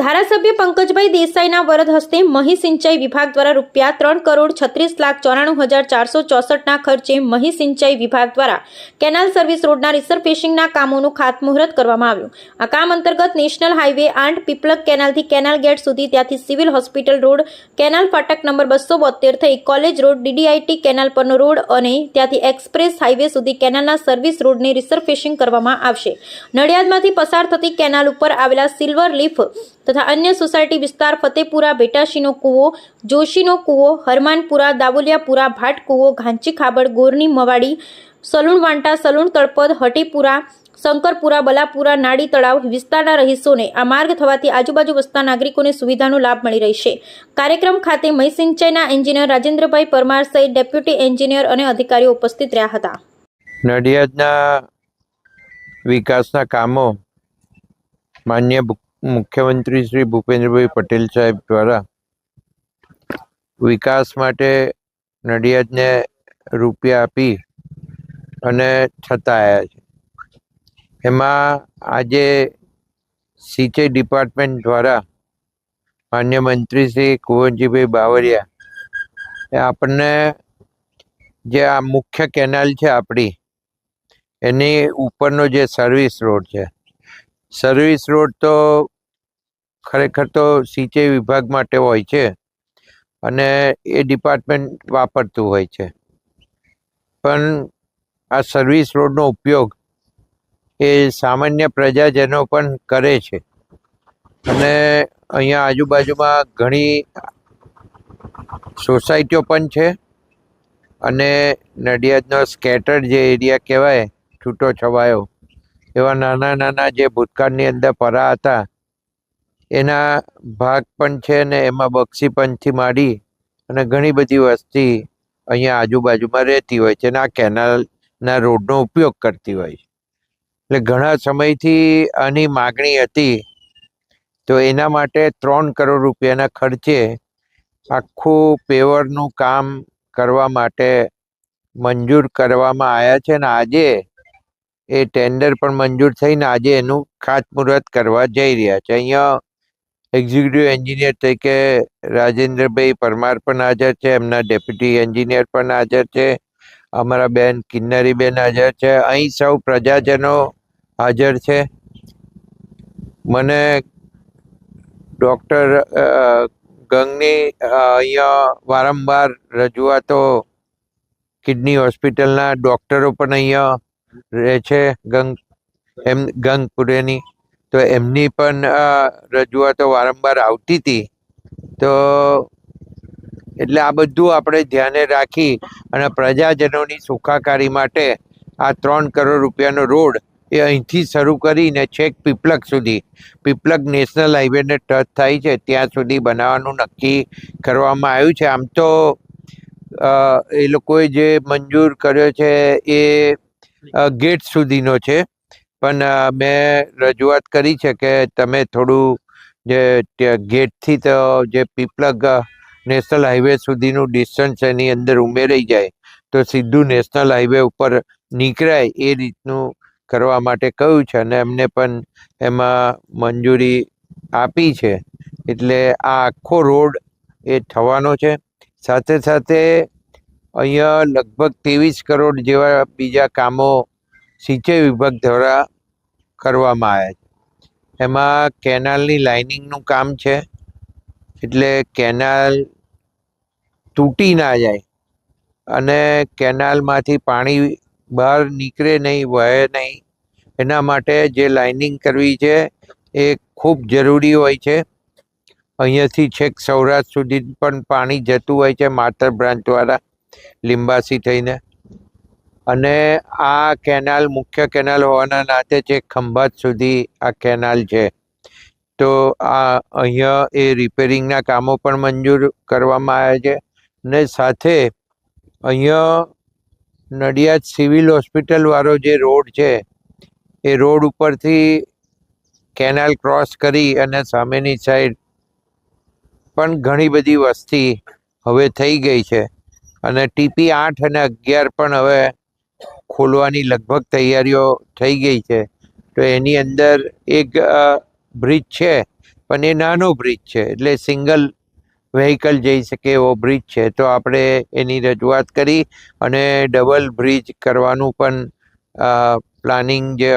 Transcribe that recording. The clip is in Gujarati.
ધારાસભ્ય પંકજભાઈ દેસાઈના વરદ હસ્તે મહી સિંચાઈ વિભાગ દ્વારા રૂપિયા ત્રણ કરોડ છત્રીસ લાખ ચોરાણું હજાર ચારસો ચોસઠના ખર્ચે મહી સિંચાઈ વિભાગ દ્વારા કેનાલ સર્વિસ રોડના રિસર્ફેસિંગના કામોનું ખાતમુહૂર્ત કરવામાં આવ્યું. આ કામ અંતર્ગત નેશનલ હાઈવે આંડ પીપલક કેનાલથી કેનાલ ગેટ સુધી ત્યાંથી સિવિલ હોસ્પિટલ રોડ, કેનાલ ફાટક નંબર બસો બોતેર થઈ કોલેજ રોડ, ડીડીઆઈટી કેનાલ પરનો રોડ અને ત્યાંથી એક્સપ્રેસ હાઈવે સુધી કેનાલના સર્વિસ રોડને રિસર્ફેસિંગ કરવામાં આવશે. નડિયાદમાંથી પસાર થતી કેનાલ ઉપર આવેલા સિલ્વર લીફ તથા અન્ય સોસાયટી વિસ્તાર ફતેપુરા, બેટાશીનો કૂવો, જોશીનો કૂવો, હરમાનપુરા, દાબોલિયાપુરા ભાટ કૂવો ઘાંચી ખાબડ ગોરની મવાડી, સલૂણ વાંટા, સલૂણ તળપદ, હટીપુરા, શંકરપુરા, બલાપુરા નાડી તળાવ વિસ્તારના રહીશોને આ માર્ગ થવાથી આજુબાજુ વસતા નાગરિકોને સુવિધાનો લાભ મળી રહેશે કાર્યક્રમ ખાતે મહી સિંચાઈના એન્જિનિયર રાજેન્દ્રભાઈ પરમાર સહિત ડેપ્યુટી એન્જિનિયર અને અધિકારીઓ ઉપસ્થિત રહ્યા હતા. નડિયાદના વિકાસના કામો માન્ય મુખ્યમંત્રી શ્રી ભૂપેન્દ્રભાઈ પટેલ સાહેબ દ્વારા વિકાસ માટે નડિયાદને રૂપિયા આપી અને છતાં આવ્યા છે એમાં આજે સિંચાઈ ડિપાર્ટમેન્ટ દ્વારા માન્ય મંત્રી શ્રી કુંવરજીભાઈ બાવરિયા આપણને જે આ મુખ્ય કેનાલ છે આપણી, એની ઉપરનો જે સર્વિસ રોડ છે સર્વિસ રોડ તો ખરેખર તો સિંચાઈ વિભાગ માટે હોય છે અને એ ડિપાર્ટમેન્ટ વાપરતું હોય છે. પણ આ સર્વિસ રોડનો ઉપયોગ એ સામાન્ય પ્રજાજનો પણ કરે છે. અને અહીંયા આજુબાજુમાં ઘણી સોસાયટીઓ પણ છે અને નડિયાદનો સ્કેટર જે એરિયા કહેવાય, છૂટો છવાયો. એવા નાના નાના જે ભૂતકાળની અંદર પરા હતા, એના ભાગ પણ છે ને એમાં બક્ષી પંચથી માંડી અને ઘણી બધી વસ્તી અહીંયા આજુબાજુમાં રહેતી હોય છે અને આ કેનાલના રોડનો ઉપયોગ કરતી હોય છે. એટલે ઘણા સમયથી આની માગણી હતી, તો એના માટે ત્રણ કરોડ રૂપિયાના ખર્ચે આખું પેવરનું કામ કરવા માટે મંજૂર કરવામાં આવ્યા છે ને આજે એ ટેન્ડર પણ મંજૂર થઈને આજે એનું ખાતમુહૂર્ત કરવા જઈ રહ્યા છે. અહીંયા એક્ઝિક્યુટિવ એન્જિનિયર તરીકે રાજેન્દ્રભાઈ પરમાર પણ હાજર છે, એમના ડેપ્યુટી એન્જિનિયર પણ હાજર છે, અમારા બેન કિન્નરીબેન હાજર છે. અહીં સૌ પ્રજાજનો હાજર છે. મને ડૉક્ટર ગંગની અહીંયા વારંવાર રજૂઆતો કિડની હોસ્પિટલના ડૉક્ટરો પણ અહીંયા રહે છે ગંગ, એમ ગંગપુરેની. તો એમની પણ રજૂઆતો વારંવાર આવતી હતી તો એટલે આ બધું આપણે ધ્યાને રાખી અને પ્રજાજનોની સુખાકારી માટે આ ત્રણ કરોડ રૂપિયાનો રોડ એ અહીંથી શરૂ કરીને છેક પીપલક સુધી, પીપલક નેશનલ હાઈવેને ટચ થાય છે, ત્યાં સુધી બનાવવાનું નક્કી કરવામાં આવ્યું છે. આમ તો એ લોકોએ જે મંજૂર કર્યો છે એ ગેટ સુધીનો છે. પણ મેં રજૂઆત કરી છે કે તમે થોડું જે ગેટથી તો જે પીપલગ નેશનલ હાઈવે સુધીનું ડિસ્ટન્સ એની અંદર ઉમેરાઈ જાય, તો સીધું નેશનલ હાઈવે ઉપર નીકળાય એ રીતનું કરવા માટે કહ્યું છે. અને એમને પણ એમાં મંજૂરી આપી છે. એટલે આ આખો રોડ એ થવાનો છે. સાથે સાથે અહીંયા લગભગ ત્રેવીસ કરોડ જેવા બીજા કામો સિંચાઈ વિભાગ દ્વારા કરવામાં આવ્યા છે. એમાં કેનાલની લાઇનિંગનું કામ છે. એટલે કેનાલ તૂટી ના જાય અને કેનાલમાંથી પાણી બહાર નીકળે નહીં, વહે નહીં. એના માટે જે લાઇનિંગ કરવી છે એ ખૂબ જરૂરી હોય છે. અહીંયાથી છેક સૌરાષ્ટ્ર સુધી પણ પાણી જતું હોય છે માતર બ્રાન્ચ દ્વારા. લીંબાસી થઈને. અને આ કેનાલ, મુખ્ય કેનાલ હોવાના નાતે છે ખંભાત સુધી આ કેનાલ છે. તો આ અહીંયા એ રિપેરિંગના કામો પણ મંજૂર કરવામાં આવ્યા છે. ને સાથે અહીંયા નડિયાદ સિવિલ હોસ્પિટલ વાળો જે રોડ છે, એ રોડ ઉપરથી કેનાલ ક્રોસ કરી અને સામેની સાઈડ પણ ઘણી બધી વસ્તી હવે થઈ ગઈ છે. અને ટીપી આઠ અને અગિયાર પણ હવે ખોલવાની લગભગ તૈયારીઓ થઈ ગઈ છે. તો એની અંદર એક બ્રિજ છે, પણ એ નાનો બ્રિજ છે, એટલે સિંગલ વ્હીકલ જઈ શકે એવો બ્રિજ છે. તો આપણે એની રજૂઆત કરી અને ડબલ બ્રિજ કરવાનું પણ પ્લાનિંગ જે